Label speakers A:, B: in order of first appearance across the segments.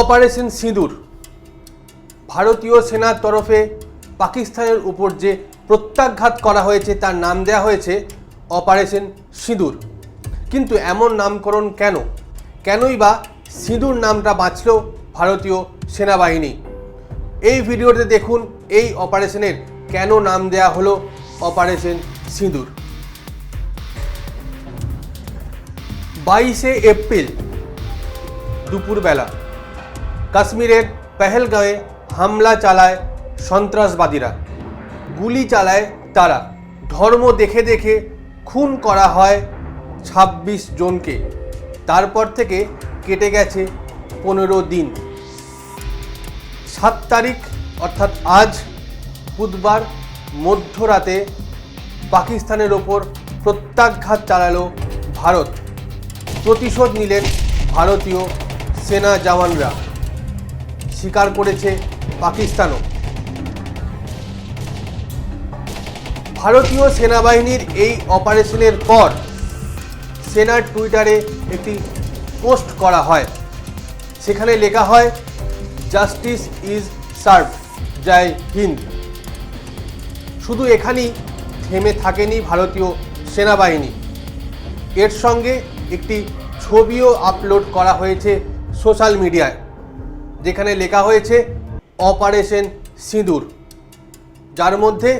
A: Operation সিঁদুর। ভারতীয় সেনার তরফে পাকিস্তানের উপর যে প্রত্যাঘাত করা হয়েছে, তার নাম দেওয়া হয়েছে অপারেশন সিঁদুর। কিন্তু এমন নামকরণ কেন? কেনই বা সিঁদুর নামটা বাঁচল ভারতীয় সেনাবাহিনী? এই ভিডিওতে দেখুন এই অপারেশনের কেন নাম দেয়া হলো অপারেশন সিঁদুর। বাইশে এপ্রিল দুপুরবেলা কাশ্মীরের পেহেলগাঁয়ে হামলা চালায় সন্ত্রাসবাদীরা। গুলি চালায় তারা। ধর্ম দেখে দেখে খুন করা হয় ২৬ জনকে। তারপর থেকে কেটে গেছে পনেরো দিন। সাত তারিখ, অর্থাৎ আজ বুধবার মধ্যরাতে পাকিস্তানের ওপর প্রত্যাঘাত চালালো ভারত। প্রতিশোধ নিলেন ভারতীয় সেনা জওয়ানরা। স্বীকার করেছে পাকিস্তানও। ভারতীয় সেনাবাহিনীর এই অপারেশনের পর সেনার টুইটারে একটি পোস্ট করা হয়। সেখানে লেখা হয়, জাস্টিস ইজ সার্ভ, জয় হিন্দ। শুধু এখানেই থেমে থাকেনি ভারতীয় সেনাবাহিনী। এর সঙ্গে একটি ছবিও আপলোড করা হয়েছে সোশ্যাল মিডিয়ায়। যেখানে লেখা হয়েছে অপারেশন সিঁদুর, যার মধ্যে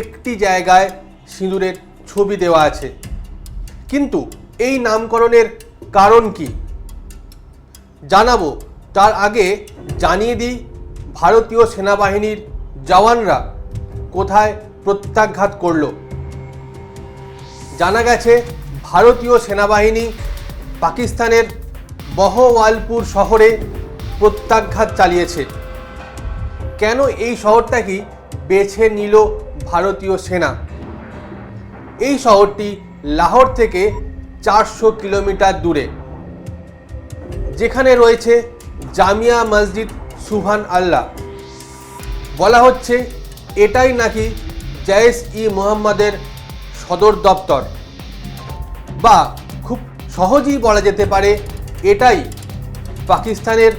A: একটি জায়গায় সিঁদুরের ছবি দেওয়া আছে। কিন্তু এই নামকরণের কারণ কি? জানাব। তার আগে জানিয়ে দিই, ভারতীয় সেনাবাহিনীর জওয়ানরা কোথায় প্রত্যাঘাত করল। জানা গেছে, ভারতীয় সেনাবাহিনী পাকিস্তানের বহওয়ালপুর শহরে প্রত্যাঘাত চালিয়েছে। কেন এই শহরটাকে বেছে নিল ভারতীয় সেনা? এই শহরটি লাহোর থেকে চারশো কিলোমিটার দূরে। যেখানে রয়েছে জামিয়া মসজিদ সুভান আল্লাহ। বলা হচ্ছে এটাই নাকি জয়েস ই মোহাম্মদের সদর দপ্তর। বা খুব সহজেই বলা যেতে পারে এটাই পাকিস্তানের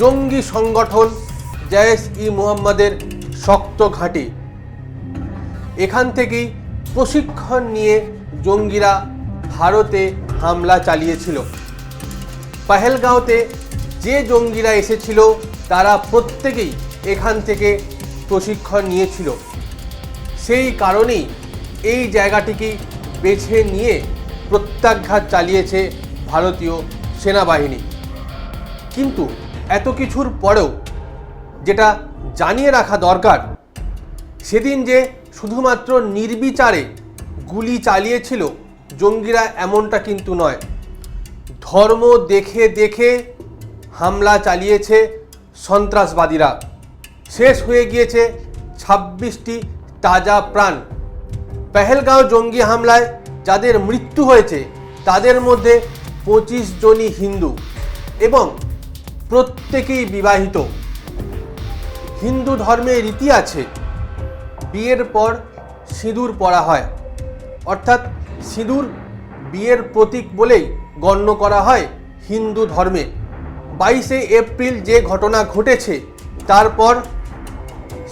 A: জঙ্গি সংগঠন জয়েস ই মোহাম্মদের শক্ত ঘাঁটি। এখান থেকেই প্রশিক্ষণ নিয়ে জঙ্গিরা ভারতে হামলা চালিয়েছিল। পাহেলগাঁওতে যে জঙ্গিরা এসেছিল, তারা প্রত্যেকেই এখান থেকে প্রশিক্ষণ নিয়েছিল। সেই কারণেই এই জায়গাটিকে বেছে নিয়ে প্রত্যাঘাত চালিয়েছে ভারতীয় সেনাবাহিনী। কিন্তু এত কিছুর পরেও যেটা জানিয়ে রাখা দরকার, সেদিন যে শুধুমাত্র নির্বিচারে গুলি চালিয়েছিল জঙ্গিরা এমনটা কিন্তু নয়। ধর্ম দেখে দেখে হামলা চালিয়েছে সন্ত্রাসবাদীরা। শেষ হয়ে গিয়েছে ছাব্বিশটি তাজা প্রাণ। পেহেলগাঁও জঙ্গি হামলায় যাদের মৃত্যু হয়েছে, তাদের মধ্যে পঁচিশ জনই হিন্দু এবং প্রত্যেকেই বিবাহিত। হিন্দু ধর্মে রীতি আছে, বিয়ের পর সিঁদুর পরা হয়। অর্থাৎ সিঁদুর বিয়ের প্রতীক বলেই গণ্য করা হয় হিন্দু ধর্মে। বাইশে এপ্রিল যে ঘটনা ঘটেছে, তারপর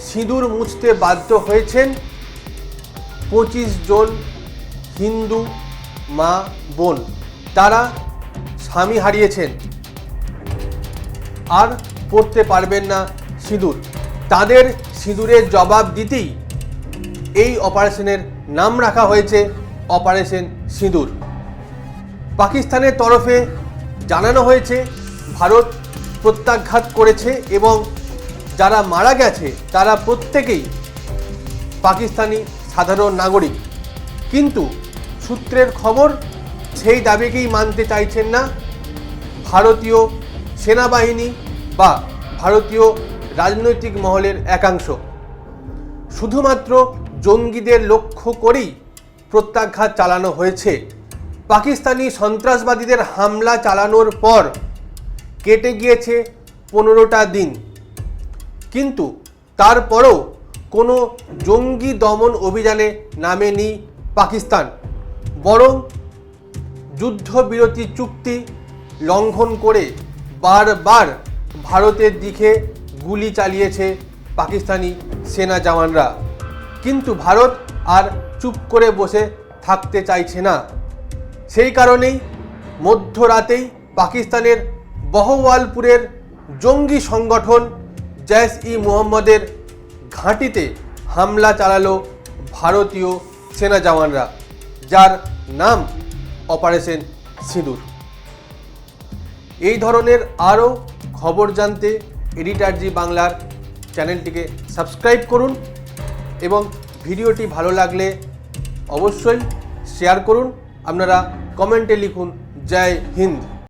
A: সিঁদুর মুছতে বাধ্য হয়েছেন পঁচিশ জন হিন্দু মা বোন। তারা স্বামী হারিয়েছেন। আর পড়তে পারবেন না সিঁদুর। তাদের সিঁদুরের জবাব দিতেই এই অপারেশনের নাম রাখা হয়েছে অপারেশন সিঁদুর। পাকিস্তানের তরফে জানানো হয়েছে, ভারত প্রত্যাঘাত করেছে এবং যারা মারা গেছে, তারা প্রত্যেকেই পাকিস্তানি সাধারণ নাগরিক। কিন্তু সূত্রের খবর, সেই দাবিকেই মানতে চাইছেন না ভারতীয় সেনাবাহিনী বা ভারতীয় রাজনৈতিক মহলের একাংশ। শুধুমাত্র জঙ্গিদের লক্ষ্য করেই প্রত্যাঘাত চালানো হয়েছে। পাকিস্তানি সন্ত্রাসবাদীদের হামলা চালানোর পর কেটে গিয়েছে পনেরোটা দিন। কিন্তু তারপরও কোনো জঙ্গি দমন অভিযানে নামেনি পাকিস্তান। বরং যুদ্ধবিরতি চুক্তি লঙ্ঘন করে বারবার ভারতের দিকে গুলি চালিয়েছে পাকিস্তানি সেনা জওয়ানরা। কিন্তু ভারত আর চুপ করে বসে থাকতে চাইছে না। সেই কারণেই মধ্যরাতেই পাকিস্তানের বহওয়ালপুরের জঙ্গি সংগঠন জৈশ ই মোহাম্মদের ঘাঁটিতে হামলা চালালো ভারতীয় সেনা জওয়ানরা, যার নাম অপারেশন সিঁদুর। এই ধরনের আরও খবর জানতে এডিটারজি বাংলার চ্যানেলটিকে সাবস্ক্রাইব করুন এবং ভিডিওটি ভালো লাগলে অবশ্যই শেয়ার করুন। আপনারা কমেন্টে লিখুন, জয় হিন্দ।